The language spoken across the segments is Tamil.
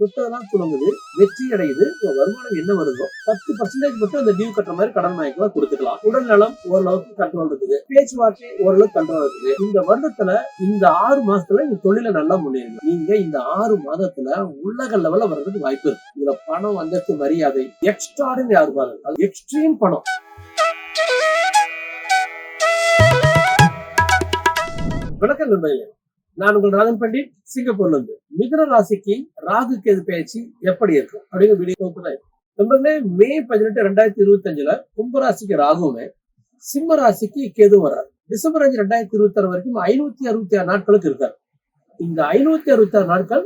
தொட்டதெல்லாம் துளங்குது வெற்றி அடையுது வருமானம் என்ன வருதோ பத்து பர்சன்டேஜ் மட்டும் அந்த டியூ கட்டுற மாதிரி கடன் வாங்கிக்கலாம் கொடுத்துக்கலாம். உடல் நலம் ஓரளவுக்கு கண்ட்ரோல் இருக்குது. பேச்சுவார்த்தை ஓரளவுக்கு கண்ட்ரோல் இருக்குது. இந்த வருடத்துல இந்த ஆறு மாசத்துல இந்த தொழில நல்லா முன்னேறணும் நீங்க இந்த ஆறு மாதத்துல உலக லெவல்ல வர்றதுக்கு வாய்ப்பு இருக்கு. இதுல பணம் வந்ததுக்கு மரியாதை எக்ஸ்ட்ராடினரி ஆறு மாதம் அது எக்ஸ்ட்ரீம் பணம். வணக்கம் நண்பர்களே நான் உங்கள் ராகன் பண்டிட் சிங்கப்பூர்ல இருந்து. மிதன ராசிக்கு ராகு கேது பயிற்சி எப்படி இருக்கும்? அப்படிங்கிற வீடியோ தான் இருக்கு. நண்பர்களே மே பதினெட்டு ரெண்டாயிரத்தி இருபத்தி அஞ்சுல கும்பராசிக்கு ராகுவுமே சிம்ம ராசிக்கு கேது வராரு. டிசம்பர் அஞ்சு ரெண்டாயிரத்தி இருபத்தி ஆறு வரைக்கும் ஐநூத்தி அறுபத்தி ஆறு நாட்களுக்கு இருக்காரு. இந்த ஐநூத்தி அறுபத்தி ஆறு நாட்கள்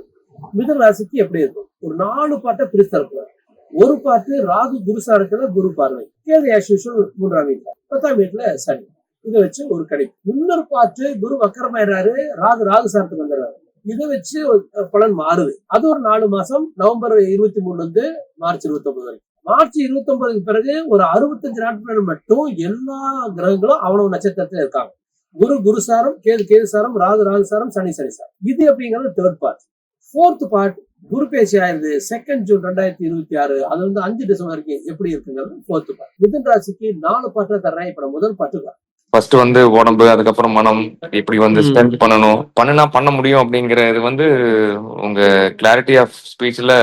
மிதன ராசிக்கு எப்படி இருக்கும்? ஒரு நாலு பாட்டை பிரித்து இருக்கிறார் ஒரு பாட்டு ராகு குருசாரத்துல குரு பார்வை. கேது ஆஸ் யூஷுவல் மூன்றாம் வீட்டுல. பத்தாம் வீட்டுல சனி. இதை வச்சு ஒரு கடை. முன்னர் பார்த்து குரு வக்கரமாயிடுறாரு ராகு ராகு சாரத்துக்கு வந்துடுறாரு. இதை வச்சு பலன் மாறுது. அது ஒரு நாலு மாசம் நவம்பர் இருபத்தி மூணுல இருந்து மார்ச் இருபத்தி ஒன்பது வரைக்கும். மார்ச் இருபத்தி ஒன்பதுக்கு பிறகு ஒரு அறுபத்தஞ்சு நாட்கள் மட்டும் எல்லா கிரகங்களும் அவ்வளவு நட்சத்திரத்துல இருக்காங்க. குரு குருசாரம் கேது கேதுசாரம் ராகு ராகுசாரம் சனி சனி சாரம். இது அப்படிங்கிறது தேர்ட் பார்ட் ஃபோர்த் பார்ட் குரு பேச்சு ஆயிருது செகண்ட் ஜூன் ரெண்டாயிரத்தி இருபத்தி ஆறு. அது வந்து அஞ்சு டிசம்பர் வரைக்கும் எப்படி இருக்குங்கிறது ஃபோர்த் பார்ட் மிதன் ராசிக்கு நாலு பாட்டை தர்றேன் இப்ப முதல் பாட்டு தான் ஃபர்ஸ்ட் வந்து உடம்பு அதுக்கப்புறம் மனம் இப்படி வந்து. ஸ்பெண்ட் பண்ணணும். பண்ணுனா பண்ண முடியும் அப்படிங்கறது வந்து உங்க கிளாரிட்டி ஆஃப் ஸ்பீச்ல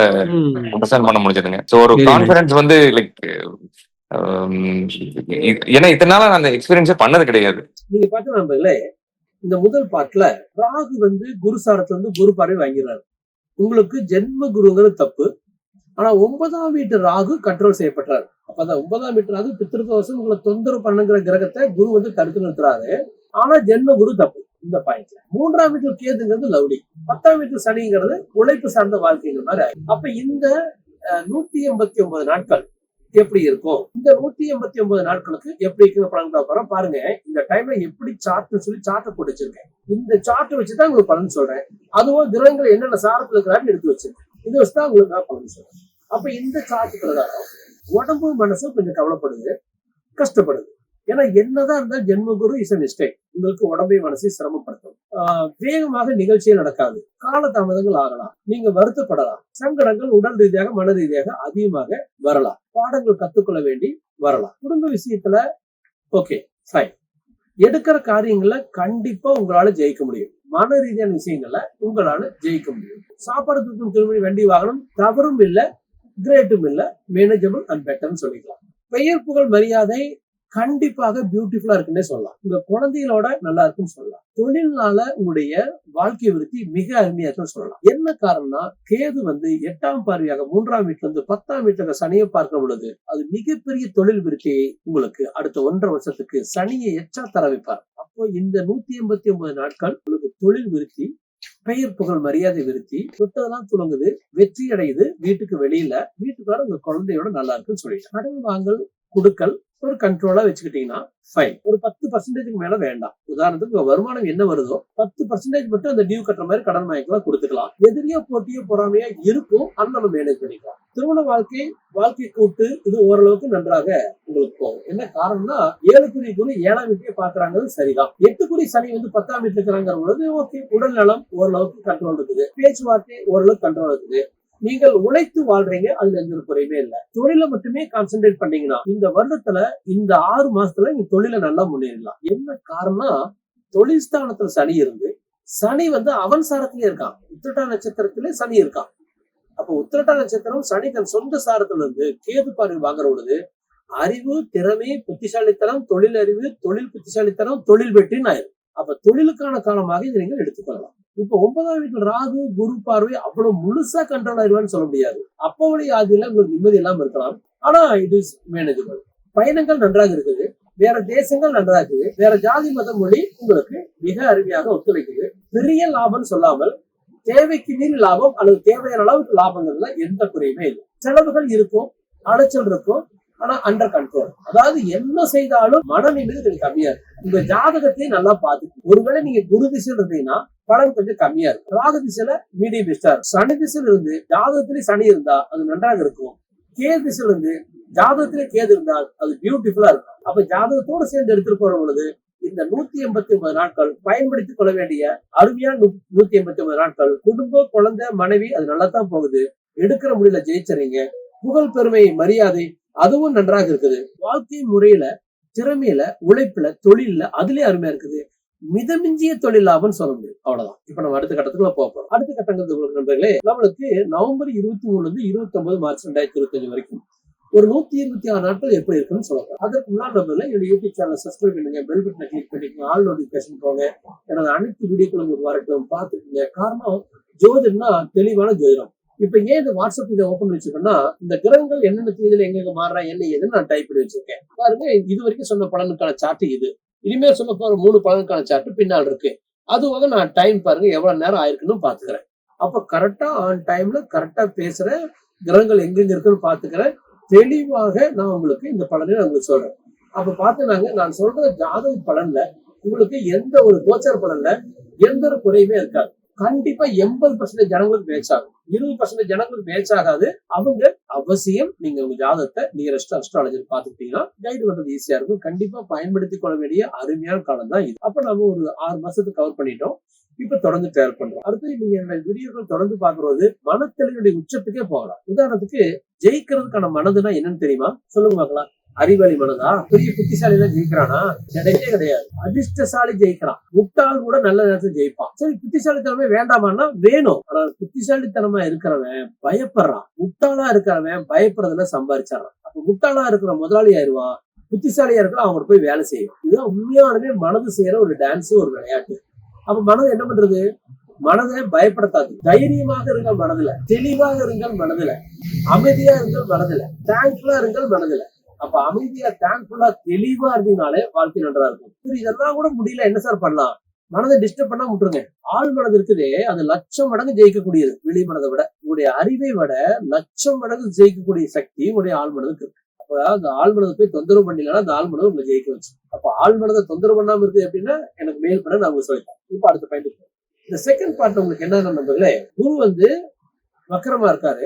அண்டர்ஸ்டாண்ட் பண்ண முடிஞ்சதுங்க. ஸோ ஒரு. கான்ஃபிடன்ஸ் வந்து லைக் ஏன்னா இத்தனை நாளா நான் அந்த எக்ஸ்பீரியன்ஸே பண்ணது கிடையாது. நீங்க பார்த்து நண்பர்களே இந்த முதல் பாட்டுல ராகு வந்து குருசாரத்துல இருந்து குரு பார்வை வாங்கிறாரு. உங்களுக்கு ஜென்ம குருங்கிறது தப்பு. ஆனா ஒன்பதாம் வீட்டு ராகு கண்ட்ரோல் செய்யப்பட்டார். அப்ப அந்த ஒன்பதாம் வீட்டு ராகு பித்திருக்கவசம் உங்களை தொந்தரவு பண்ணுங்கிற கிரகத்தை குரு வந்து தடுத்து நிறுத்துறாரு. ஆனா ஜென்ம குரு தப்பு. இந்த பாயிண்ட்ல மூன்றாம் வீட்டில் கேதுங்கிறது லவ்லி பத்தாம் வீட்டு சனிங்கிறது உழைப்பு சார்ந்த வாழ்க்கைங்கிற மாதிரி அப்ப இந்த அஹ், நூத்தி எண்பத்தி ஒன்பது நாட்கள் எப்படி இருக்கும்? இந்த நூத்தி எண்பத்தி ஒன்பது நாட்களுக்கு எப்படி இருக்குன்னு பலன் பார்க்க போறோம்? பாருங்க இந்த டைம்ல எப்படி சார்ட்னு சொல்லி சார்ட்டை போட்டு வச்சிருக்கேன். இந்த சார்ட்டை வச்சுதான் உங்களுக்கு பலன் சொல்றேன். அதுவும் கிரகங்கள் என்னென்ன சாரத்துல இருக்கிறான்னு எடுத்து வச்சிருக்கேன். இதை வச்சுதான் உங்களுக்கு நான் பலன் சொல்றேன். அப்ப இந்த சார்ட் பிரகாரம் உடம்பு மனசும் கொஞ்சம் கவலைப்படுது கஷ்டப்படுது. ஏன்னா என்னதான் இருந்தால் ஜென்மகுரு இஸ் மிஸ்டேக் உங்களுக்கு உடம்பையும் மனசையும் சிரமப்படுத்தும். ஆஹ் வேகமாக நிகழ்ச்சியே நடக்காது. காலதாமதங்கள் ஆகலாம். நீங்க வருத்தப்படலாம். சங்கடங்கள் உடல் ரீதியாக மன ரீதியாக அதிகமாக வரலாம். பாடங்கள் கத்துக்கொள்ள வேண்டி வரலாம். குடும்ப விஷயத்துல ஓகே ஃபைன் எடுக்கிற காரியங்கள்ல கண்டிப்பா உங்களால ஜெயிக்க முடியும். மன ரீதியான விஷயங்கள்ல உங்களால ஜெயிக்க முடியும். சாப்பாடு தூக்கம் திருமணி வண்டி வாகனம் தவறும் இல்லை. கிரேட்டும் இல்லை மேனேஜபிள் அண்ட் பெட்டர்னு சொல்லிக்கலாம். பெயர் புகழ் மரியாதை கண்டிப்பாக பியூட்டிஃபுல்லா இருக்குன்னே சொல்லலாம். உங்க குழந்தைகளோட நல்லா இருக்குன்னு சொல்லலாம். தொழில்னால உங்களுடைய வாழ்க்கை விருத்தி மிக அருமையா இருக்குன்னு சொல்லலாம். என்ன காரணம்னா கேது வந்து எட்டாம் பார்வையாக மூன்றாம் வீட்டுல இருந்து பத்தாம் வீட்டுல சனியை பார்க்க பொழுது அது மிகப்பெரிய தொழில் விருத்தியை உங்களுக்கு அடுத்த ஒன்றரை வருஷத்துக்கு சனியை எச்சா தர வைப்பார். அப்போ இந்த நூத்தி எண்பத்தி ஒன்பது நாட்கள் உங்களுக்கு தொழில் விருத்தி பெயர் புகழ் மரியாதை விருத்தி தொட்டதெல்லாம் துளங்குது வெற்றி அடையுது வீட்டுக்கு வெளியில வீட்டுக்கார உங்க குழந்தையோட நல்லா இருக்குன்னு சொல்லிட்டு கடன் வாங்கல் குடுக்கல் ஒரு கண்ட்ரோலா வச்சுக்கிட்டீங்கன்னா ஃபைன் ஒரு பத்து பர்சன்டேஜ்க்கு மேல வேண்டாம். உதாரணத்துக்கு வருமானம் என்ன வருதோ பத்து பர்சன்டேஜ் மட்டும் அந்த டியூ கட்டுற மாதிரி கடன் வாங்கிக்கலாம் கொடுத்துக்கலாம். எதிரியோ போட்டியோ பொறாமையா இருக்கும் அந்த நம்ம மேனேஜ் பண்ணிக்கலாம். திருமண வாழ்க்கை வாழ்க்கை கூட்டு இது ஓரளவுக்கு நன்றாக உங்களுக்கு போகும். என்ன காரணம்னா ஏழு குறி குரு ஏழாம் வீட்டையே பாக்குறாங்கிறது சரிதான். எட்டு குறி சனி வந்து பத்தாம் வீட்டுல இருக்கிறாங்க பொழுது ஓகே உடல் நலம் ஓரளவுக்கு கண்ட்ரோல் இருக்குது. பேச்சுவார்த்தை ஓரளவுக்கு கண்ட்ரோல் இருக்குது. நீங்கள் உழைத்து வாழ்றீங்க அதுல எந்த ஒரு குறையுமே இல்ல. தொழில மட்டுமே கான்சென்ட்ரேட் பண்ணீங்கன்னா இந்த வருடத்துல இந்த ஆறு மாசத்துல நீங்க தொழில நல்லா முன்னேறலாம். என்ன காரணம்னா தொழில் ஸ்தானத்துல சனி இருந்து சனி வந்து அவன் சாரத்திலே இருக்கான். உத்திரட்டா நட்சத்திரத்திலே சனி இருக்கான். அப்ப உத்திரட்டா நட்சத்திரம் சனி தன் சொந்த சாரத்துல இருந்து கேது பார்வை வாங்குற பொழுது அறிவு திறமை புத்திசாலித்தனம் தொழில் அறிவு தொழில் புத்திசாலித்தனம் தொழில் வெற்றின்னு ஆயிரும். அப்ப தொழிலுக்கான காலமாக இதை நீங்கள் எடுத்துக்கொள்ளலாம். இப்ப ஒன்பதாம் வீட்டில் ராகு குரு பார்வை அவ்வளவு முழுசா கண்ட்ரோல் ஆயிடுவான்னு சொல்ல முடியாது. அப்பவழி ஆதியில உங்களுக்கு நிம்மதி இல்லாம இருக்கலாம். ஆனா இட் இஸ் மேனேஜபிள் பயணங்கள் நன்றாக இருக்குது. வேற தேசங்கள் நன்றாக இருக்குது. வேற ஜாதி மத மொழி உங்களுக்கு மிக அருமையாக ஒத்துழைக்குது. பெரிய லாபம் சொல்லாமல் தேவைக்கு மீறி லாபம் அல்லது தேவையான அளவுக்கு லாபங்கள்ல எந்த குறையுமே இல்லை. செலவுகள் இருக்கும் அலைச்சல் இருக்கும். ஆனா அண்டர் கண்ட்ரோல் அதாவது என்ன செய்தாலும் மன என்பது கொஞ்சம் கம்மியா இருக்கும். உங்க ஜாதகத்தையும் நல்லா பார்த்து ஒருவேளை நீங்க குரு திசையில் இருந்தீங்கன்னா பலன் கொஞ்சம் கம்மியா இருக்கும். ராகு திசையில மீடியம் பெஸ்டா இருக்கும். சனி திசையில இருந்து ஜாதகத்திலே சனி இருந்தா அது நன்றாக இருக்கும். கே திசையில இருந்து ஜாதகத்திலே கேது இருந்தால் அது பியூட்டிஃபுல்லா இருக்கும். அப்ப ஜாதகத்தோட சேர்ந்து எடுத்துட்டு போற பொழுது இந்த நூத்தி எண்பத்தி ஒன்பது நாட்கள் பயன்படுத்திக் கொள்ள வேண்டிய அருமையான நூத்தி எண்பத்தி ஒன்பது நாட்கள் குடும்ப குழந்தை மனைவி அது நல்லா தான் போகுது. எடுக்கிற முடியல ஜெயிச்சறீங்க புகழ் பெருமை மரியாதை அதுவும் நன்றாக இருக்குது. வாழ்க்கை முறையில திறமையில உழைப்புல தொழில்ல அதுலயே அருமையா இருக்குது. மிதமிஞ்சிய தொழில் லாபம்னு சொல்ல முடியும். அவ்வளவுதான். இப்ப நம்ம அடுத்த கட்டத்துக்குள்ள போக போறோம். அடுத்த கட்டங்கிறது உங்களுக்கு நண்பர்களே நம்மளுக்கு நவம்பர் இருபத்தி மூணுல இருந்து இருபத்தி ஒன்பது மார்ச் ரெண்டாயிரத்தி இருபத்தஞ்சு வரைக்கும் ஒரு நூத்தி இருபத்தி ஆறு நாட்கள் எப்படி இருக்குன்னு சொல்லலாம் அதற்கு முன்னாடி நம்பர்ல என்னோட யூடியூப் சேனல் சப்ஸ்கிரைப் பண்ணுங்க பெல் பட்டனை கிளிக் பண்ணிக்கோங்க ஆல் நோட்டிபிகேஷன் போங்க எனது அனைத்து வீடியோக்களும் உங்களுக்கு வரட்டும். பாத்துக்கோங்க காரணம் ஜோதிடம்னா தெளிவான ஜோதிடம். இப்ப ஏன் இந்த வாட்ஸ்அப் இதை ஓப்பன் வச்சிருக்கேன்னா இந்த கிரகங்கள் என்னென்ன தேதியில எங்கெங்க மாறுறா என்ன ஏதுன்னு நான் டைப் பண்ணி வச்சிருக்கேன். பாருங்க இது வரைக்கும் சொன்ன பலனுக்கான சார்ட் இது. இனிமேல் சொல்ல போற மூணு பலனுக்கான சார்ட் பின்னால் இருக்கு. அதுவாக நான் டைம் பாருங்க எவ்வளவு நேரம் ஆயிருக்குன்னு பாத்துக்கிறேன் அப்ப கரெக்டா ஆன் டைம்ல கரெக்டா பேசுறேன் கிரகங்கள் எங்கெங்க இருக்குன்னு பாத்துக்கிறேன் தெளிவாக நான் உங்களுக்கு இந்த பலனை நான் உங்களுக்கு சொல்றேன். அப்ப பாத்துனாங்க நான் சொல்ற ஜாதக பலன்ல உங்களுக்கு எந்த ஒரு கோச்சார பலன்ல எந்த ஒரு குறையுமே இருக்காது. கண்டிப்பா எண்பது பர்சன்டேஜ் ஜனங்களுக்கு பேச்சாகும் இருபது பர்சன்டேஜ் ஜனங்களுக்கு மேட்ச் ஆகாது. அவங்க அவசியம் நீங்க உங்க ஜாதகத்தை நியரஸ்ட் அஸ்ட்ராலஜர் பாத்துக்கிட்டீங்கன்னா கைடு பண்றது ஈஸியா இருக்கும். கண்டிப்பா பயன்படுத்தி கொள்ள வேண்டிய அருமையான காலம் தான் இது. அப்ப நம்ம ஒரு ஆறு மாசத்துக்கு கவர் பண்ணிட்டோம். இப்ப தொடர்ந்து ட்ரையல் பண்றோம். அடுத்து நீங்க என்னோட வீடியோக்கள் தொடர்ந்து பாக்குறது மனத்தெளிவுடைய உச்சத்துக்கே போகலாம். உதாரணத்துக்கு ஜெயிக்கிறதுக்கான மனதுனா என்னன்னு தெரியுமா? சொல்லுங்க பார்க்கலாம். அறிவாளி மனதா? பெரிய புத்திசாலி தான் ஜெயிக்கிறானா? கிடையவே கிடையாது. அதிர்ஷ்டசாலி ஜெயிக்கிறான். முட்டாள் கூட நல்ல நேரத்துல ஜெயிப்பான். சரி புத்திசாலித்தனமே வேண்டாமான்னா வேணும். ஆனா புத்திசாலித்தனமா இருக்கிறவன் பயப்படுறான். முட்டாளா இருக்கிறவன் பயப்படுறதுல சம்பாதிச்சிடறான் அப்ப முட்டாளா இருக்கிற முதலாளி ஆயிருவான் புத்திசாலியா இருக்கிற அவங்க போய் வேலை செய்யும். இதுதான் உண்மையானவே மனது செய்யற ஒரு டான்ஸ் ஒரு விளையாட்டு. அப்ப மனது என்ன பண்றது? மனதை பயப்படுத்தாது. தைரியமாக இருங்கள் மனதுல. தெளிவாக இருங்கள் மனதுல. அமைதியா இருங்கள் மனதுல. தேங்க்ஃபுல்லா இருங்கள் மனதுல. அப்ப அமைதியா தேங்க்ஃபுல்லா தெளிவா இருந்தீங்கனாலே வாழ்க்கை நன்றா இருக்கும். இதெல்லாம் கூட முடியல என்ன சார் பண்ணலாம்? மனதை டிஸ்டர்ப் பண்ணா விட்டுருங்க. ஆள் மனது இருக்குதே அது லட்சம் மடங்கு ஜெயிக்கக்கூடியது. வெளி மனதை விட உங்களுடைய அறிவை விட லட்சம் மடங்கு ஜெயிக்கக்கூடிய சக்தி உங்களுடைய ஆள் மனதுக்கு இருக்கு. அப்ப அந்த ஆள் மனதை போய் தொந்தரவு பண்ணீங்கன்னா அந்த ஆள் மனதை உங்களை ஜெயிக்க வச்சு. அப்ப ஆள் மனதை தொந்தரவு பண்ணாம இருக்கு அப்படின்னா எனக்கு மேல் பண்ண நான் உங்களுக்கு சொல்லிட்டேன் இப்ப அடுத்த பாயிண்ட் இந்த செகண்ட் பார்ட் உங்களுக்கு என்ன நண்பர்களே குரு வந்து வக்கரமா இருக்காரு.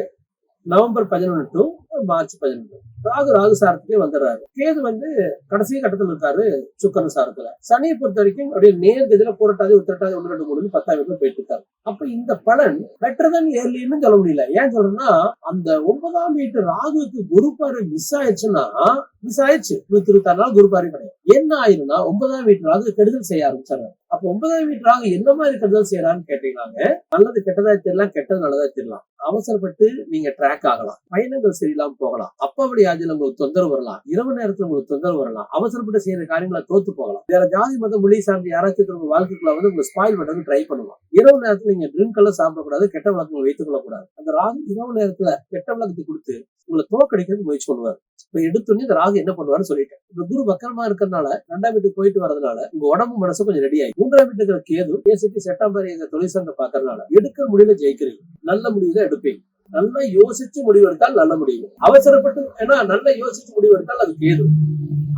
நவம்பர் பதினொன்று டு மார்ச் பதினொன்று. ராகு ராகு சாரத்துக்கே வந்துடுறாரு. கேது வந்து கடைசி கட்டத்தில் இருக்காரு சுக்கரன் சாரத்துல. சனியை பொறுத்த வரைக்கும் அப்படியே நேர் கதியில போராட்டாதி உத்திரட்டாதி ஒன்று ரெண்டு மூணு பத்தாயிரம் போயிட்டு இருக்காரு அப்ப இந்த பலன் பெட்டர் தன் ஏர்லின்னு சொல்ல முடியல. ஏன் சொல்றேன்னா அந்த ஒன்பதாம் வீட்டு ராகுக்கு குரு பார்வை மிஸ் ஆயிடுச்சுன்னா மிஸ் ஆயிடுச்சு. நூத்தி இருபத்தாறு நாள் குரு பார்வை கிடையாது. என்ன ஆயிருன்னா ஒன்பதாம் வீட்டு ராகு கெடுதல் செய்ய ஆரம்பிச்சாரு அப்ப ஒன்பதாம் வீட்டு ராகு என்ன மாதிரி கெடுதல் செய்யறான்னு நல்லது கெட்டதா தெரியலாம் கெட்டது நல்லதா தெரியலாம். அவசரப்பட்டு நீங்க ட்ராக் ஆகலாம். பயணங்கள் சரியில்லாம போகலாம். அப்பாவடி ஆதியில் உங்களுக்கு தொந்தரவு வரலாம். இரவு நேரத்துல உங்களுக்கு தொந்தரவு வரலாம். அவசரப்பட்டு செய்யற காரியங்களை தோத்து போகலாம். வேற ஜாதி மதம் மொழி சார்ந்த யாராச்சும் உங்க வாழ்க்கைக்குள்ள வந்து உங்களுக்கு ஸ்பாயில் பண்றது ட்ரை பண்ணலாம். இரவு நேரத்துல நீங்க ட்ரிங்க் எல்லாம் சாப்பிடக்கூடாது கெட்ட வழக்கங்களை வைத்துக் கொள்ளக்கூடாது. அந்த ராகு இரவு நேரத்துல கெட்ட விளக்கத்தை கொடுத்து உங்களை தோக்கடிக்கிறது முயற்சி பண்ணுவார். இப்ப எடுத்தோடனே இந்த ராகு என்ன பண்ணுவாருன்னு சொல்லிட்டேன். இப்ப குரு பக்கரமா இருக்கிறதுனால ரெண்டாம் வீட்டுக்கு போயிட்டு வரதுனால உங்க உடம்பு மனசு கொஞ்சம் ரெடி ஆகி மூன்றாம் வீட்டுக்கு கேது பேசிட்டு செப்டம்பர் எங்க தொழில் பாக்குறதுனால எடுக்க முடியல ஜெயிக்கிறீங்க. நல்ல முடிவு எடுப்பீங்க. நல்லா யோசிச்சு முடிவெடுத்தால் நல்ல முடிவு. அவசரப்பட்டு ஏன்னா நல்லா யோசிச்சு முடிவெடுத்தால் அது கேது.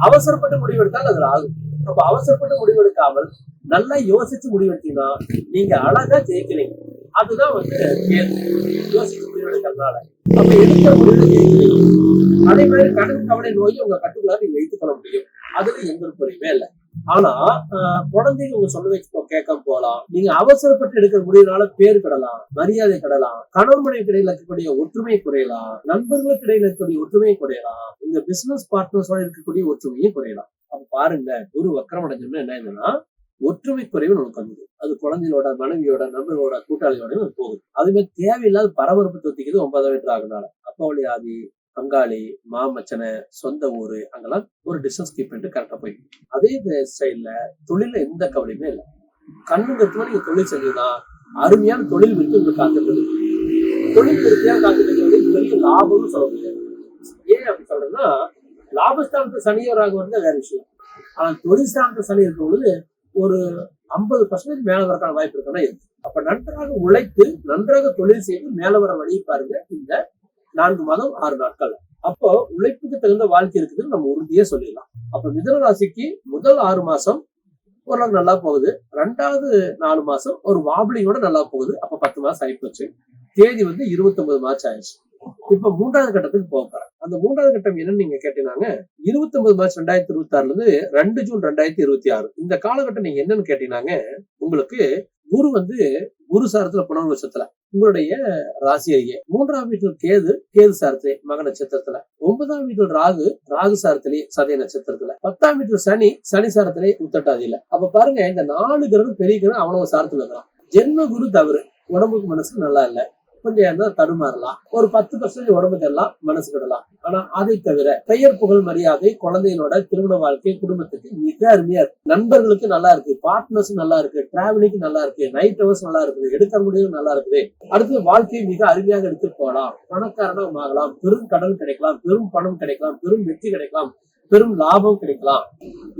அவசரப்பட்டு முடிவெடுத்தால் அது ஆகும் அப்ப அவசரப்பட்டு முடிவெடுக்காமல் நல்லா யோசிச்சு முடிவெடுத்தீங்கன்னா நீங்க அழகா ஜெயிக்கிறீங்க. அதுதான் வந்து கேது. யோசிச்சு முடிவெடுக்கிறதுனால அப்ப எடுத்த முடிவு ஜெயிக்கிறீங்க. அதே மாதிரி கடன் கவலை நோயை உங்க கட்டுக்குள்ளார நீங்க வைத்துக் கொள்ள முடியும். அதுல எந்த ஒரு குறையுமே இல்லை. ஆனா ஆஹ், குழந்தைங்க உங்க சொன்னதை கேட்க போலாம். போகலாம் நீங்க அவசரப்பட்டு எடுக்கிற முடிவுனால பேர் கிடலாம் மரியாதை கிடலாம் கணவன் மனைவி இடையில இருக்கக்கூடிய ஒற்றுமை குறையலாம் நண்பர்களுக்கு இடையில இருக்கக்கூடிய ஒற்றுமை குறையலாம் இந்த பிசினஸ் பார்ட்னர்ஸோட இருக்கக்கூடிய ஒற்றுமையும் குறையலாம். அப்ப பாருங்க குரு வக்கரம் அடைஞ்சோம்னா என்ன என்னன்னா ஒற்றுமை குறைவு நமக்கு வந்தது அது குழந்தையோட மனைவியோட நண்பர்களோட கூட்டாளியோட போகுது. அதுமே தேவையில்லாத பரபரப்பு தொத்திக்கிறது ஒன்பதாம் வீட்டு ஆகுனால. அப்பாவளி ஆதி பங்காளி மாமச்சனை சொந்த ஊரு அங்கெல்லாம் ஒரு டிஸ்டன்ஸ் கீப் பண்ணிட்டு கரெக்டா போயிடும் அதே ஸ்டைல்ல தொழில எந்த கவலையுமே இல்லை. கண்ணு கருத்துமா நீங்க தொழில் செஞ்சீங்கன்னா அருமையான தொழில் விட்டு உங்களுக்கு காத்துக்கிறது தொழில் விருத்தியா காத்துக்கிறது பெரிய லாபம்னு சொல்ல முடியாது. ஏன் அப்படி சொல்றேன்னா லாபஸ்தானத்து சனியராக வந்து வேற விஷயம். ஆனா தொழில் ஸ்தானத்து சனி இருக்கும் பொழுது ஒரு ஐம்பது பர்சன்டேஜ் மேல வரக்கான வாய்ப்பு இருக்கா இருக்கு அப்ப நன்றாக உழைத்து நன்றாக தொழில் செய்து மேல வர வழியை பாருங்க. இந்த நான்கு மாதம் ஆறு நாட்கள். அப்போ உழைப்புக்கு தகுந்த வாழ்க்கை இருக்குதுன்னு நம்ம உறுதியே சொல்லிடலாம். அப்ப மிதன ராசிக்கு முதல் ஆறு மாசம் ஓரளவு நல்லா போகுது. ரெண்டாவது நாலு மாசம் ஒரு வாபிளியோட நல்லா போகுது. அப்ப பத்து மாசம் ஆயிப்போச்சு தேதி வந்து இருபத்தி ஒன்பது மார்ச் ஆயிடுச்சு. இப்ப மூன்றாவது கட்டத்துக்கு போக போறேன். அந்த மூன்றாவது கட்டம் என்னன்னு நீங்க கேட்டீங்கன்னா இருபத்தி ஒன்பது மார்ச் ரெண்டாயிரத்தி இருபத்தி ஆறுல இருந்து ரெண்டு ஜூன் ரெண்டாயிரத்தி இருபத்தி ஆறு. இந்த காலகட்டம் நீங்க என்னன்னு கேட்டீங்கன்னாங்க உங்களுக்கு குரு வந்து குரு சாரத்துல புனர் நட்சத்திரத்துல உங்களுடைய ராசியிலேயே மூன்றாம் வீட்டில் கேது கேது சாரத்திலே மக நட்சத்திரத்துல. ஒன்பதாம் வீட்டில் ராகு ராகு சாரத்திலே சதய நட்சத்திரத்துல. பத்தாம் வீட்டில் சனி சனி சாரத்திலே உத்தட்டாதியில அப்ப பாருங்க இந்த நாலு கிரகம் பெரிய கிரகம் அவனவ சாரத்துல இருக்கான். ஜென்ம குரு தவறு. உடம்புக்கு மனசுக்கு நல்லா இல்ல. கொஞ்சம் இருந்தா தடுமாறலாம். ஒரு பத்து பர்சன்ட் உடம்பு எல்லாம் மனசு கிடலாம் ஆனா அதை தவிர பெயர் புகழ் மரியாதை குழந்தைகளோட திருமண வாழ்க்கை குடும்பத்துக்கு மிக அருமையா இருக்கு. நண்பர்களுக்கு நல்லா இருக்கு பார்ட்னர்ஸ் நல்லா இருக்கு டிராவலிங் நல்லா இருக்கு நைட் ஹவர்ஸ் நல்லா இருக்குது எடுக்க முடியும் நல்லா இருக்குது. அடுத்து வாழ்க்கையை மிக அருமையாக எடுத்து போகலாம். பணக்காரனும் ஆகலாம் பெரும் கடன் கிடைக்கலாம் பெரும் பணம் கிடைக்கலாம் பெரும் வெற்றி கிடைக்கலாம் பெரும் லாபம் கிடைக்கலாம்.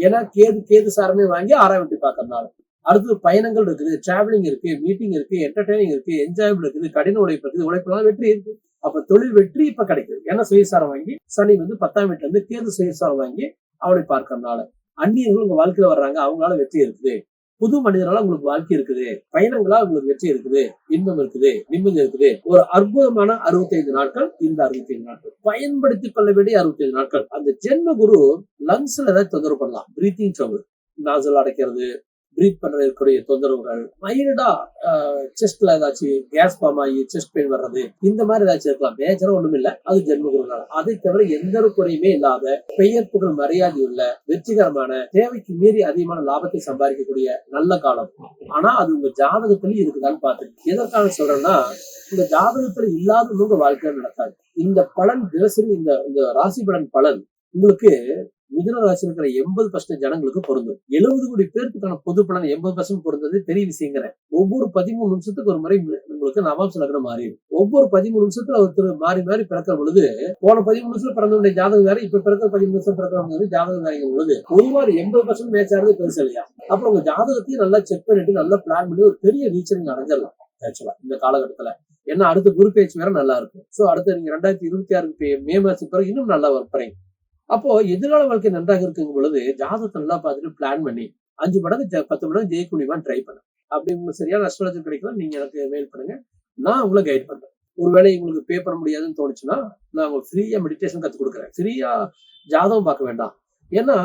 ஏன்னா கேது கேது சாரமே வாங்கி ஆறாம் வெட்டி பார்க்கறதுனால அடுத்தது பயணங்கள் இருக்குது டிராவலிங் இருக்கு மீட்டிங் இருக்கு என்டர்டைனிங் இருக்கு என்ஜாயபிள் இருக்குது கடின உழைப்பு இருக்குது உழைப்புனால வெற்றி இருக்கு. அப்ப தொழில் வெற்றி இப்ப கிடைக்குது. ஏன்னா சுயசாரம் வாங்கி சனி வந்து பத்தாம் வீட்டுல இருந்து கேது சுயசாரம் வாங்கி அவளை பார்க்கறதுனால. அந்நியர்கள் உங்க வாழ்க்கையில வர்றாங்க அவங்களால வெற்றி இருக்குது. புது மனிதனால உங்களுக்கு வாழ்க்கை இருக்குது. பயணங்களா உங்களுக்கு வெற்றி இருக்குது. இன்பம் இருக்குது. நிம்மதி இருக்குது. ஒரு அற்புதமான அறுபத்தைந்து நாட்கள் இந்த அறுபத்தைந்து நாட்கள். பயன்படுத்திக் கொள்ள வேண்டிய அறுபத்தைந்து நாட்கள். அந்த ஜென்ம குரு லங்ஸ்ல ஏதாவது தொந்தரவு பண்ணலாம். பிரீத்திங் ட்ரபிள் நாசல் அடைக்கிறது ப்ரீத் பண்ற இருக்கக்கூடிய தொந்தரவுகள். மைல்டா செஸ்ட்ல ஏதாச்சும் கேஸ் ஃபார்ம் ஆகி செஸ்ட் பெயின் வர்றது இந்த மாதிரி ஏதாச்சும் இருக்கலாம். மேஜரா ஒண்ணும் இல்ல. அது ஜென்ம குருனால அதை தவிர எந்த ஒரு குறையுமே இல்லாத பெயர் புகழ் மரியாதை உள்ள வெற்றிகரமான தேவைக்கு மீறி அதிகமான லாபத்தை சம்பாதிக்கக்கூடிய நல்ல காலம். ஆனா அது உங்க ஜாதகத்திலயும் இருக்குதான்னு பாத்துருக்கு எதற்காக சொல்றேன்னா உங்க ஜாதகத்துல இல்லாத உங்க வாழ்க்கையில நடக்காது. இந்த பலன் தினசரி இந்த இந்த ராசி பலன் பலன் உங்களுக்கு மிதுன ராசி இருக்கிற எண்பது பர்சன்ட் ஜனங்களுக்கு பொருந்தும். எழுபது கோடி பேருக்கான பொது பலன் எண்பது பர்சன்ட் பொருந்தது பெரிய விஷயங்கிற ஒவ்வொரு பதிமூணு நிமிஷத்துக்கு ஒரு முறை உங்களுக்கு நவாம்ச லக்னம் மாறிடும். ஒவ்வொரு பதிமூணு நிமிஷத்துல ஒருத்தர் மாறி மாறி பிறக்கிற பொழுது போன பதிமூணு நிமிஷத்துல பிறந்தவங்க ஜாதகம் வேற இப்ப பிறக்கிற பதிமூணு நிமிஷம் பிறக்கிறவங்க ஜாதகம் வேற பொழுது பொதுவாக எண்பது பர்சன்ட் மேட்ச் ஆகிறது பெருசு இல்லையா? அப்புறம் உங்க ஜாதகத்தையும் நல்லா செக் பண்ணிட்டு நல்லா பிளான் பண்ணி ஒரு பெரிய ரீச் அடைஞ்சிடலாம் ஆக்சுவலா இந்த காலகட்டத்துல. ஏன்னா அடுத்த குரு பேச்சு வேற நல்லா இருக்கும். சோ அடுத்து நீங்க ரெண்டாயிரத்தி இருபத்தி ஆறு மே மாசத்துக்கு பிறகு இன்னும் நல்லா வரப்போறீங்க அப்போ எதிர்கால வாழ்க்கை நன்றாக இருக்குங்கும் பொழுது ஜாதகத்தை நல்லா பார்த்துட்டு பிளான் பண்ணி அஞ்சு மடங்கு பத்து மடங்கு ஜெயிக்க ட்ரை பண்ணேன் அப்படி உங்களுக்கு சரியான அஸ்ட்ராலஜர் கிடைக்கலாம் நீங்க எனக்கு மெயில் பண்ணுங்க. நான் உங்களை கைட் பண்றேன். ஒருவேளை உங்களுக்கு பே பண்ண முடியாதுன்னு தோணுச்சுன்னா நான் உங்களுக்கு ஃப்ரீயா மெடிடேஷன் கத்து கொடுக்குறேன். ஃப்ரீயா ஜாதகம் பார்க்க வேண்டாம். ஏன்னா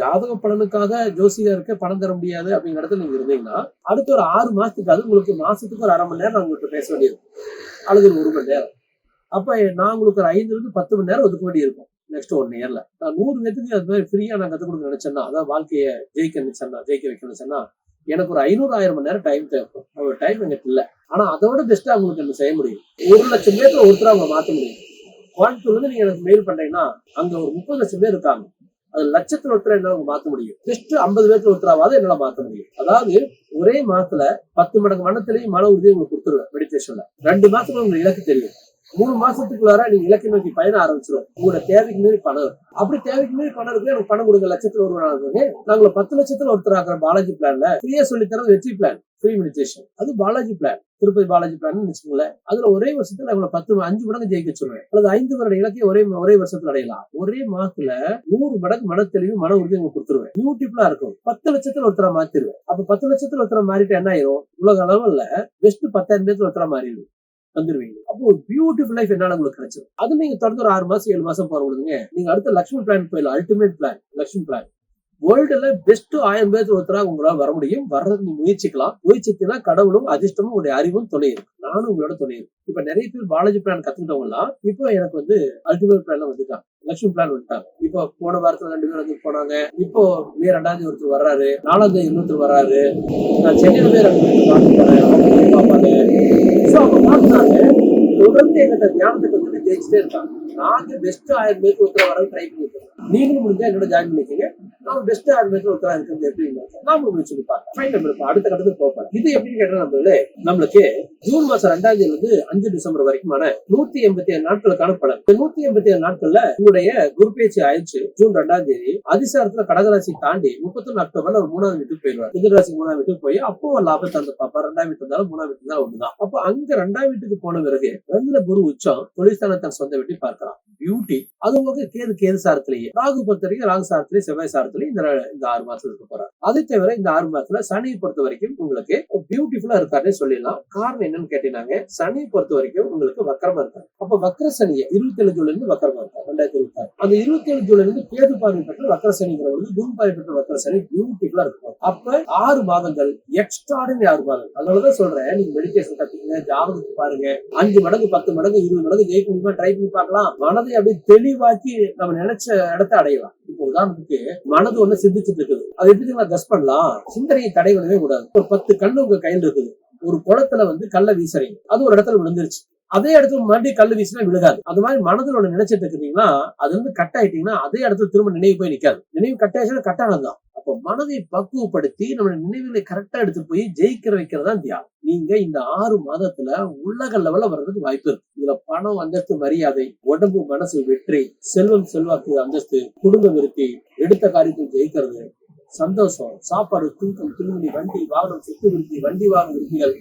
ஜாதக பலனுக்காக ஜோசியருக்கு பணம் தர முடியாது அப்படிங்கிற இடத்துல நீங்க இருந்தீங்கன்னா அடுத்த ஒரு ஆறு மாசத்துக்கு அது உங்களுக்கு மாசத்துக்கு ஒரு அரை மணி நேரம் நான் உங்களுக்கு பேச வேண்டியது அல்லது ஒரு ஒரு மணி நேரம். அப்ப நான் உங்களுக்கு ஒரு ஐந்துல இருந்து பத்து மணி நேரம் ஒதுக்க வேண்டியிருக்கும். நெக்ஸ்ட் ஒன் இயர்ல நான் நூறு பேத்துக்கு அது மாதிரி ஃப்ரீயா நான் கத்துக் கொடுக்க நினைச்சேன்னா அதாவது வாழ்க்கையை ஜெயிக்க நினைச்சேன்னா ஜெயிக்க வைக்க நினைச்சேன்னா எனக்கு ஒரு ஐநூறு ஆயிரம் மணி நேரம் டைம் தேவைப்படும் அவங்க டைம் எங்கிட்ட இல்ல. ஆனா அதோட பெஸ்டா உங்களுக்கு என்ன செய்ய முடியும். ஒரு லட்சம் பேர்ல ஒருத்தர் அவங்க மாத்த முடியும். கோயம்புத்தூர்ல இருந்து நீங்க எனக்கு மெயில் பண்றீங்கன்னா அங்க ஒரு முப்பது லட்சம் பேர் இருக்காங்க. அது லட்சத்துல ஒருத்தர் என்னால மாத்த முடியும். ஜஸ்ட் ஐம்பது பேர்த்துல ஒருத்தராவது என்னால மாத்த முடியும். அதாவது ஒரே மாசத்துல பத்து மடங்கு மனத்திலையும் மன உறுதியை உங்களுக்கு கொடுத்துருவேன் மெடிடேஷன்ல ரெண்டு மாசத்துல உங்களுக்கு இலக்கு தெரியும். மூணு மாசத்துக்குள்ளார நீங்க இலக்கை நோக்கி பயணம் ஆரம்பிச்சிடும் உங்களோட தேவைக்கு மீறி பணம். அப்படி தேவைக்கு மீறி பணம் இருக்கு எனக்கு பணம் கொடுங்க லட்சத்துல ஒரு நாள் நாங்கள பத்து லட்சத்துல ஒருத்தர் ஆகிற பாலாஜி பிளான்ல ஃப்ரீயா சொல்லி தரது வெற்றி பிளான் ஃப்ரீ மெடிடேஷன் அது பாலாஜி பிளான் திருப்பதி பாலாஜி பிளான் வச்சுக்கோங்களேன். அதுல ஒரே வருஷத்துல உங்களை பத்து அஞ்சு மடங்கு ஜெயிக்க சொல்றேன். அல்லது ஐந்து வருட இலக்கையும் ஒரே ஒரே வருஷத்துல அடையலாம். ஒரே மாசத்துல நூறு மடங்கு மன தெளிவு மன உறுதி உங்களுக்கு கொடுத்துருவேன். பியூட்டிஃபுல்லா இருக்கும். பத்து லட்சத்துல ஒருத்தரா மாத்திருவேன். அப்ப பத்து லட்சத்துல ஒருத்தர மாறிட்டு என்ன ஆயிரும்? உலக அளவுல பெஸ்ட் பத்தாயிரம் பேர்த்துல ஒருத்தரா மாறிடுது வந்துருவீங்க. அப்போ ஒரு பியூட்டிஃபுல் லைஃப் என்னால உங்களுக்கு கிடைச்சிடும் அது நீங்க தொடர்ந்து ஒரு ஆறு மாசம் ஏழு மாசம் போற நீங்க அடுத்த லக்ஷ்மி பிளான் போயிடலாம். அல்டிமேட் பிளான் லக்ஷ்மி பிளான் வேர்ல்டுல பெஸ்ட் ஆயிரம் பேர் ஒருத்தராக உங்களால் வர முடியும். வர்றதுக்கு நீங்க முயற்சிக்கலாம். முயற்சித்தீங்கன்னா கடவுளும் அதிர்ஷ்டமும் உங்களுடைய அறிவும் துணை இருக்கும் நானும் உங்களோட துணை இருக்கும் இப்ப நிறைய பேர் பாலாஜி பிளான் கத்துக்கிட்டவங்க இப்போ எனக்கு வந்து அல்டிமேட் பிளான்ல வந்துட்டாங்க. லக்ஷ்மி பிளான் வந்துட்டாங்க. இப்போ போன வாரத்துல ரெண்டு பேர் வந்து போனாங்க. இப்போ மே ரெண்டாவது ஒருத்தர் வர்றாரு. நாலாவது இன்னொருத்தர் வர்றாரு. நான் சென்னையில போய் ரெண்டு பேர் பார்க்க போறேன் அவங்க அவங்க பார்த்தாங்க தொடர்ந்து எங்கிட்ட ஞாபகத்தை வந்து ஜெயிச்சுட்டே இருக்காங்க. நாங்க பெஸ்ட் ஆயிரம் பேருக்கு ஒருத்தர் வரவு ட்ரை பண்ணிருக்கோம் நீங்களும் முடிஞ்சா என்னோட ஜாயின் பண்ணிக்கங்க. நான் பெஸ்ட் ஆயிரம் ஒருத்தரா இருக்கிறது எப்படி நாம முடிச்சு பார்ப்போம் ஃபைன் நம்ம இருப்போம் அடுத்த கட்டத்துக்கு போப்போம் இது எப்படின்னு கேட்டால் நம்மளே நம்மளுக்கு ஜூன் மாசம் ரெண்டாம் தேதியில இருந்து அஞ்சு டிசம்பர் வரைக்குமான நூத்தி எண்பத்தி ஏழு நாட்களுக்கான பலன். இந்த நூத்தி எண்பத்தி ஏழு நாட்கள்ல உங்களுடைய குரு பேச்சு ஆயிடுச்சு ஜூன் ரெண்டாம் தேதி. அதிசாரத்துல கடகராசி தாண்டி முப்பத்தொன்னு அக்டோபர்ல ஒரு மூணாவது வீட்டுக்கு போயிடுவார். எதிர்ராசி மூணாவது வீட்டுக்கு போய் அப்போ ஒரு லாபத்தை அந்த பாப்பா ரெண்டாம் வீட்டு இருந்தாலும் மூணாம் வீட்டு தான் ஒண்ணுதான். அப்போ அங்க ரெண்டாம் வீட்டுக்கு போன பிறகு ரெண்டுல குரு உச்சம் தொழிற்சாலத்தை சொந்த வீட்டை பார்க்கலாம். பியூட்டி அது உங்களுக்கு கேது கேது சாரத்திலேயே. ராகு பொறுத்த வரைக்கும் ராகு சாரத்திலேயே செவ்வாய் சாரத்திலேயே இந்த இந்த ஆறு மாசத்துல இருக்க போறாரு. அதை தவிர இந்த ஆறு மாசத்துல சனியை பொறுத்த வரைக்கும் உங்களுக்கு பியூட்டிஃபுல்லா இருக்காருன்னு சொல்லிடலாம். காரணம் என்னன்னு கேட்டீங்கன்னா சனியை பொறுத்த வரைக்கும் உங்களுக்கு வக்கரமா இருக்காரு. அப்ப வக்கர சனியை இருபத்தி ஏழு ஜூன்ல இருந்து வக்கரமா இருக்காரு ரெண்டாயிரத்தி இருபத்தி ஆறு. அந்த இருபத்தி ஏழு ஜூலை இருந்து கேது பார்வை பெற்ற வக்கர சனிங்கிற வந்து குரு பார்வை பெற்ற வக்கர சனி பியூட்டிஃபுல்லா இருக்கும். அப்ப ஆறு மாதங்கள் எக்ஸ்ட்ராடினரி ஆறு மாதங்கள். அதனாலதான் சொல்றேன் நீங்க மெடிடேஷன் கத்துக்கங்க ஜாதகத்துக்கு பாருங்க. அஞ்சு மடங்கு பத்து மடங்கு இருபது மடங்கு ஜெயிக்க முடியுமா ட்ரை பண்ணி பார்க்கலாம். மனதை அப்படியே தெளிவாக்கி நம்ம நினைச்ச இடத்த அடையலாம். இப்போ உதாரணத்துக்கு மன மனது ஒண்ணு சிந்திச்சுட்டு இருக்குது. அது எப்படி நம்ம கஸ் பண்ணலாம். சிந்தனையை தடை பண்ணவே கூடாது. ஒரு பத்து கண்ணு உங்க கையில இருக்குது. ஒரு குளத்துல வந்து கல்ல வீசுறீங்க. அது ஒரு இடத்துல விழுந்துருச்சு. அதே இடத்துல மறுபடியும் கல் வீசினா விழுகாது. அது மாதிரி மனதில் ஒண்ணு நினைச்சிட்டு இருக்கீங்கன்னா அது வந்து கட் ஆயிட்டீங்கன்னா அதே இடத்துல திரும்ப நினைவு போய் நிக்காது. நினைவு கட் ஆயிடுச்சுன்னா கட்டானதுதான் அப்போ மனதை பக்குவப்படுத்தி நம்ம நினைவுகளை கரெக்டா எடுத்துட்டு போய் ஜெயிக்கிற வைக்கிறது தான் தியானம். நீங்க இந்த ஆறு மாதத்துல உலக லெவல்ல வர்றதுக்கு வாய்ப்பு இருக்கு. இதுல பணம் அந்தஸ்து மரியாதை உடம்பு மனசு வெற்றி செல்வம் செல்வாக்கு அந்தஸ்து குடும்ப விருத்தி எடுத்த காரியத்தில் ஜெயிக்கிறது சந்தோஷம் சாப்பாடு தூக்கம் துணிமணி வண்டி வாகனம் சொத்து விருத்தி வண்டி வாகன விருத்திகள்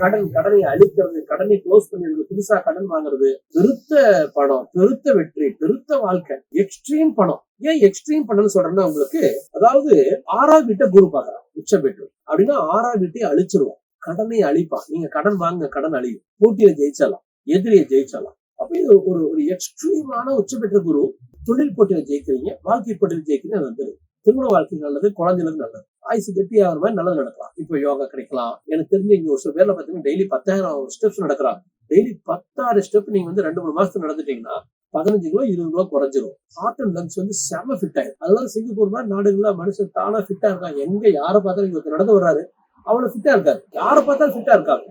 கடன் கடனை அழிக்கிறது கடனை க்ளோஸ் பண்ணிடுறது புதுசா கடன் வாங்குறது பெருத்த பணம் பெருத்த வெற்றி பெருத்த வாழ்க்கை எக்ஸ்ட்ரீம் பணம். ஏன் எக்ஸ்ட்ரீம் பணம்னு சொல்றேன்னா உங்களுக்கு அதாவது ஆறாம் வீட்டை குரு பாக்குறான் உச்ச பெற்று அப்படின்னா ஆறாம் வீட்டை அழிச்சிருவோம் கடனை அழிப்பான். நீங்க கடன் வாங்க கடன் அழியும். போட்டியில ஜெயிச்சாலாம் எதிரியை ஜெயிச்சாலாம். அப்ப இது ஒரு ஒரு எக்ஸ்ட்ரீமான உச்ச பெற்ற குரு தொழில் போட்டியில ஜெயிக்கிறீங்க வாழ்க்கை போட்டியில ஜெயிக்கிறீங்க அது வந்துடும் திருமண வாழ்க்கை நல்லது குழந்தைகளுக்கு நல்லது. ஆயுசு கட்டி ஆகிற மாதிரி நல்லது நடக்கலாம். இப்போ யோகா கிடைக்கலாம். எனக்கு தெரிஞ்ச இங்க ஒரு சில பேர்ல பாத்தீங்கன்னா டெய்லி பத்தாயிரம் ஸ்டெப்ஸ் நடக்கிறாங்க. டெய்லி பத்தாயிரம் ஸ்டெப் நீங்க வந்து ரெண்டு மூணு மாசத்துக்கு நடந்துட்டீங்கன்னா பதினஞ்சு கிலோ இருபது கிலோ குறைஞ்சிரும். ஹார்ட் அண்ட் லங்ஸ் வந்து செம ஃபிட் ஆயிடும் அதெல்லாம் சிங்கப்பூர் மாதிரி நாடுகள்ல மனுஷன் தானா ஃபிட்டா இருக்காங்க எங்க யாரை பார்த்தாலும் இங்க நடந்து வர்றாரு. அவ்வளவு ஃபிட்டா இருக்காரு. யாரை பார்த்தாலும் ஃபிட்டா இருக்காங்க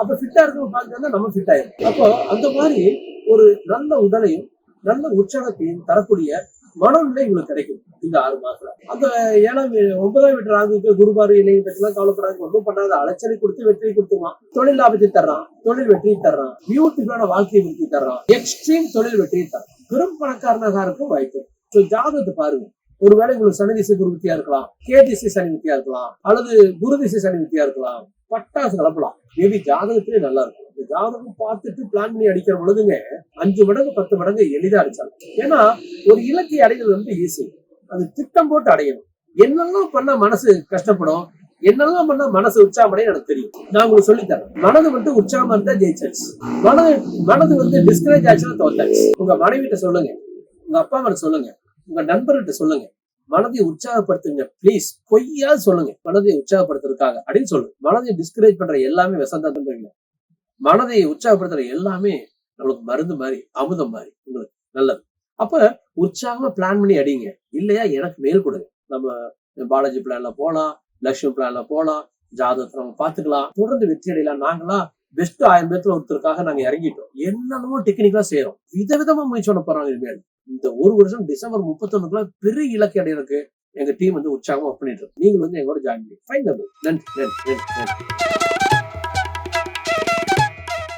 அப்ப ஃபிட்டா இருக்கிறவங்க பார்க்கறதா நம்ம ஃபிட் ஆயிரும். அப்போ அந்த மாதிரி ஒரு நல்ல உடலையும் நல்ல உற்சாகத்தையும் தரக்கூடிய மனநிலை இவங்களுக்கு கிடைக்கும். இந்த ஆறு மாசம் அந்த ஏழாம் ஒன்பதாம் வீட்டு ராகுக்கு குருபாரு இணையை கவலைப்படாது ஒன்றும் பண்ணாத. அலைச்சலை கொடுத்து வெற்றி கொடுத்துவான் தொழில் லாபத்தை தர்றான். தொழில் வெற்றியை தர்றான். பியூட்டிஃபுல்லான வாழ்க்கையை வெற்றி தர்றான். எக்ஸ்ட்ரீம் தொழில் வெற்றியை தர்றான். பெரும் பணக்காரனாக இருக்கும் வாய்ப்பு. ஸோ ஜாதகத்தை பாருங்க. ஒருவேளை உங்களுக்கு சனி திசை குரு வித்தியா இருக்கலாம். கே திசை சனி வித்தியா இருக்கலாம். அல்லது குரு திசை சனி வித்தியா இருக்கலாம். பட்டாசு கலப்பலாம். மேபி ஜாதகத்திலே நல்லா இருக்கும். இந்த ஜாதகம் பார்த்துட்டு பிளான் பண்ணி அடிக்கிற பொழுதுங்க அஞ்சு மடங்கு பத்து மடங்கு எளிதா அடிச்சாங்க ஏன்னா ஒரு இலக்கை அடைகிறது வந்து ஈஸி அது திட்டம் போட்டு அடையணும். என்னெல்லாம் பண்ணா மனசு கஷ்டப்படும்? என்னெல்லாம் பண்ணா மனசு உற்சாகமடைய எனக்கு தெரியும். நான் உங்களுக்கு சொல்லித்தரேன். மனது வந்து உற்சாகமா இருந்தா ஜெயிச்சாச்சு மனது மனது வந்து டிஸ்கரேஜ் ஆச்சுன்னா தோத்தாச்சு. உங்க மனைவிட்ட சொல்லுங்க. உங்க அப்பா அம்மா சொல்லுங்க. உங்க நண்பர்கிட்ட சொல்லுங்க. மனதை உற்சாகப்படுத்துங்க. ப்ளீஸ் பொய்யா சொல்லுங்க. மனதை உற்சாகப்படுத்துறதுக்காக அப்படின்னு சொல்லுங்க மனதை டிஸ்கரேஜ் பண்ற எல்லாமே விசந்தன்றீங்க மனதை உற்சாகப்படுத்துற எல்லாமே நம்மளுக்கு மருந்து மாதிரி அமுதம் மாதிரி. உங்களுக்கு நல்லது. அப்ப உற்சாகமா பிளான் பண்ணி அடிங்க. இல்லையா? எனக்கு மேல் கொடுங்க. நம்ம பாலாஜி பிளான்ல போலாம் லட்சுமி பிளான்ல போலாம் ஜாதகத்தை நம்ம பாத்துக்கலாம் தொடர்ந்து வெற்றி அடையலாம். நாங்களாம் பெஸ்ட் ஆயிரம் பேத்துல ஒருத்தருக்காக நாங்க இறங்கிட்டோம். என்னென்னமோ டெக்னிக்கலா செய்யறோம் விதவிதமா முயற்சி பண்ண போறாங்க இனிமேல். இந்த ஒரு வருஷம் டிசம்பர் முப்பத்தொன்னுக்குள்ள பெரிய இலக்கு அடையிறதுக்கு எங்க டீம் வந்து உற்சாகமா ஒர்க் பண்ணிட்டு இருக்கு. நீங்க வந்து எங்களோட ஜாயின் பண்ணி. ஃபைன் நன்றி. நன்றி. நன்றி. நன்றி.